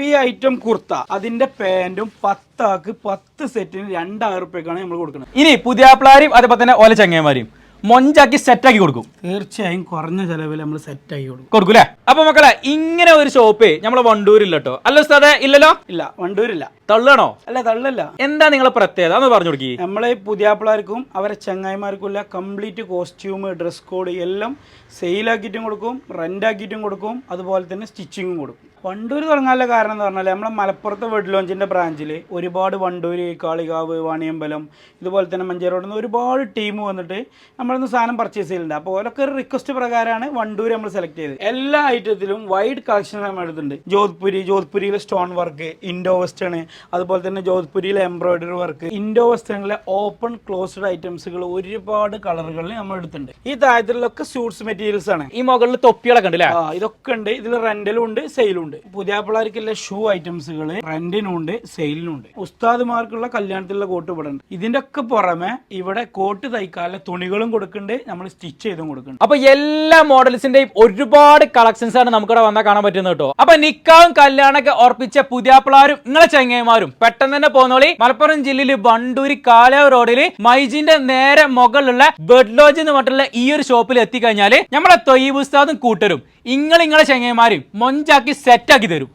ഇപ്പൊ ഈ ഐറ്റം കുർത്ത. അതിന്റെ പാന്റും പത്താക്ക് പത്ത് സെറ്റിന് രണ്ടായിരം റുപ്യക്കാണ് നമ്മൾ കൊടുക്കുന്നത്. ഇനി പുതിയ പുതിയാപ്പിളാരും അതേപോലെ തന്നെ ഓല ചങ്ങന്മാരെയും മൊഞ്ചാക്കി സെറ്റാക്കി കൊടുക്കും. തീർച്ചയായും കുറഞ്ഞ ചെലവിൽ നമ്മൾ സെറ്റ് ആക്കി കൊടുക്കും. കൊടുക്കും അല്ലേ അപ്പൊ മക്കളെ ഇങ്ങനെ ഒരു ഷോപ്പ് നമ്മളെ വണ്ടൂരില്ല കേട്ടോ അല്ല സ്ഥലം ഇല്ലല്ലോ? ഇല്ല വണ്ടൂരില്ല. തള്ളാണോ? അല്ല തള്ളല്ല. എന്താ നിങ്ങളെ പ്രത്യേകത? എന്ന് പറഞ്ഞു കൊടുക്കി. നമ്മളെ പുതിയാപ്പിളാർക്കും അവരെ ചങ്ങായിമാർക്കും കംപ്ലീറ്റ് കോസ്റ്റ്യൂം ഡ്രസ് കോഡ് എല്ലാം സെയിലാക്കിയിട്ടും കൊടുക്കും റെന്റാക്കിയിട്ടും കൊടുക്കും അതുപോലെ തന്നെ സ്റ്റിച്ചിങ്ങും കൊടുക്കും. വണ്ടൂർ തുടങ്ങാനുള്ള കാരണം എന്ന് പറഞ്ഞാൽ നമ്മളെ മലപ്പുറത്തെ വെഡ് ലോഞ്ചിന്റെ ബ്രാഞ്ചിൽ ഒരുപാട് വണ്ടൂര് കാളികാവ് വാണിയമ്പലം ഇതുപോലെ തന്നെ മഞ്ചേരോട് നിന്ന് ഒരുപാട് ടീം വന്നിട്ട് നമ്മളിന്ന് സാധനം പർച്ചേസ് ചെയ്യുന്നുണ്ട് അപ്പോൾ ഓരൊക്കെ ഒരു റിക്വസ്റ്റ് പ്രകാരമാണ് വണ്ടൂർ നമ്മൾ സെലക്ട് ചെയ്തത്. എല്ലാ ഐറ്റത്തിലും വൈഡ് കളക്ഷൻ നമ്മൾ എടുത്തിട്ടുണ്ട് ജോധ്പുരി ജോധ്പുരിയിലെ സ്റ്റോൺ വർക്ക് ഇൻഡോ വെസ്റ്റേൺ അതുപോലെ തന്നെ ജോധ്പുരിയിലെ എംബ്രോയിഡറി വർക്ക് ഇൻഡോ വെസ്റ്റേണിലെ ഓപ്പൺ ക്ലോസ്ഡ് ഐറ്റംസുകൾ ഒരുപാട് കളറുകളിൽ നമ്മൾ എടുത്തിട്ടുണ്ട് ഈ താഴത്തിലൊക്കെ സ്യൂട്ട്സ് മെറ്റീരിയൽസ് ആണ്. ഈ മുകളിൽ തൊപ്പികളൊക്കെ ഉണ്ട് ഇതൊക്കെ ഉണ്ട്. ഇതിൽ റെന്റലും ഉണ്ട് സെയിലും ഉണ്ട്. പുതിയ പിള്ളേർക്കുള്ള ഷൂ ഐറ്റംസുകൾ റെന്റിനും ഉണ്ട് സെയിലിനും ഉണ്ട് ഉസ്താദുമാർക്കുള്ള കല്യാണത്തിലുള്ള കോട്ട് ഇവിടെ ഉണ്ട് ഇതിന്റെ ഒക്കെ പുറമെ ഇവിടെ കോട്ട് തയ്ക്കാനുള്ള തുണികളും കൊടുക്കുന്നുണ്ട്. നമ്മൾ സ്റ്റിച്ച് ചെയ്തും കൊടുക്കുന്നുണ്ട്. അപ്പൊ എല്ലാ മോഡൽസിന്റെയും ഒരുപാട് കളക്ഷൻസ് ആണ് നമുക്കിവിടെ വന്നാൽ കാണാൻ പറ്റുന്നത് കേട്ടോ. അപ്പൊ നിക്കാവും കല്യാണൊക്കെ ഉറപ്പിച്ച പുതിയാപ്പിളാരും നിങ്ങളെ ചങ്ങയമാരും പെട്ടെന്ന് തന്നെ പോന്നോളി. മലപ്പുറം ജില്ലയിൽ വണ്ടൂരി കാലാവ് റോഡിൽ മൈജിന്റെ നേരെ മുകളിലുള്ള ബെഡ് ലോഡ്ജ് എന്ന് പറഞ്ഞിട്ടുള്ള ഈ ഒരു ഷോപ്പിൽ എത്തിക്കഴിഞ്ഞാൽ നമ്മളെ തൊയ്യ് ഉസ്താദും കൂട്ടരും ഇങ്ങൾ ചങ്ങയമാരും മൊഞ്ചാക്കി മൊഞ്ചാക്കി സെറ്റാക്കി തരും.